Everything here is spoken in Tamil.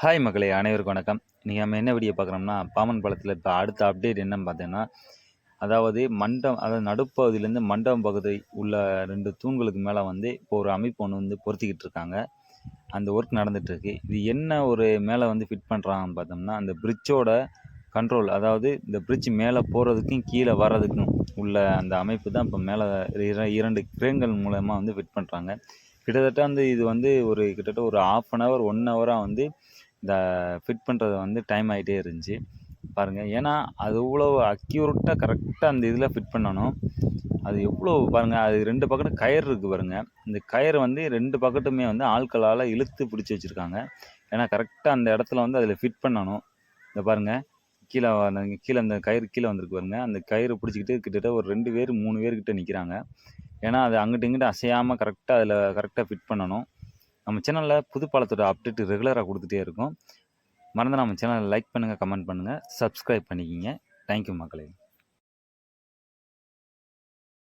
ஹாய் மக்களே அனைவருக்கும் வணக்கம். நீங்கள் நம்ம என்ன வீடியோ பார்க்குறோம்னா பாமன் பழத்தில் இப்போ அடுத்த அப்டேட் என்னன்னு பார்த்தீங்கன்னா அதாவது மண்டம் அதாவது நடுப்பகுதியிலேருந்து மண்டபம் பகுதி உள்ள ரெண்டு தூண்களுக்கு மேலே வந்து இப்போ ஒரு அமைப்பு ஒன்று வந்து பொருத்திக்கிட்டு இருக்காங்க. அந்த ஒர்க் நடந்துகிட்ருக்கு இது என்ன ஒரு மேலே வந்து ஃபிட் பண்ணுறாங்கன்னு பார்த்தோம்னா அந்த பிரிட்ஜோட கண்ட்ரோல் அதாவது இந்த பிரிட்ஜ் மேலே போகிறதுக்கும் கீழே வர்றதுக்கும் உள்ள அந்த அமைப்பு தான் இப்போ மேலே இர- இரண்டு கிரேன்கள் மூலமாக வந்து ஃபிட் பண்ணுறாங்க கிட்டத்தட்ட வந்து இது வந்து ஒரு கிட்டத்தட்ட ஒரு ஆஃப் அன் ஹவர் ஒன் ஹவராக வந்து இந்த ஃபிட் பண்ணுறது வந்து டைம் ஆகிட்டே இருந்துச்சு. பாருங்கள் ஏன்னா அது இவ்வளோ அக்யூரேட்டாக கரெக்டாக அந்த இதில் ஃபிட் பண்ணணும். அது எவ்வளோ பாருங்கள் அது ரெண்டு பக்கத்து கயிறு இருக்குது பாருங்கள் இந்த கயிறு வந்து ரெண்டு பக்கத்துமே வந்து ஆட்களால் இழுத்து பிடிச்சி வச்சுருக்காங்க. ஏன்னா கரெக்டாக அந்த இடத்துல வந்து அதில் ஃபிட் பண்ணணும். இந்த பாருங்கள் கீழே கீழே அந்த கயிறு கீழே வந்திருக்கு பாருங்கள் அந்த கயிறு பிடிச்சிக்கிட்டு கிட்டத்தட்ட ஒரு ரெண்டு பேர் மூணு பேர்கிட்ட நிற்கிறாங்க ஏன்னா அது அங்கிட்டு இங்கிட்டு அசையாமல் கரெக்டாக அதில் கரெக்டாக ஃபிட் பண்ணணும். நம்ம சேனலில் புது பாலத்தோட அப்டேட் ரெகுலராக கொடுத்துட்டே இருக்கும். மறந்து நம்ம சேனலை லைக் பண்ணுங்கள் கமெண்ட் பண்ணுங்கள் சப்ஸ்கிரைப் பண்ணிக்கிங்க தேங்க்யூ மக்களே.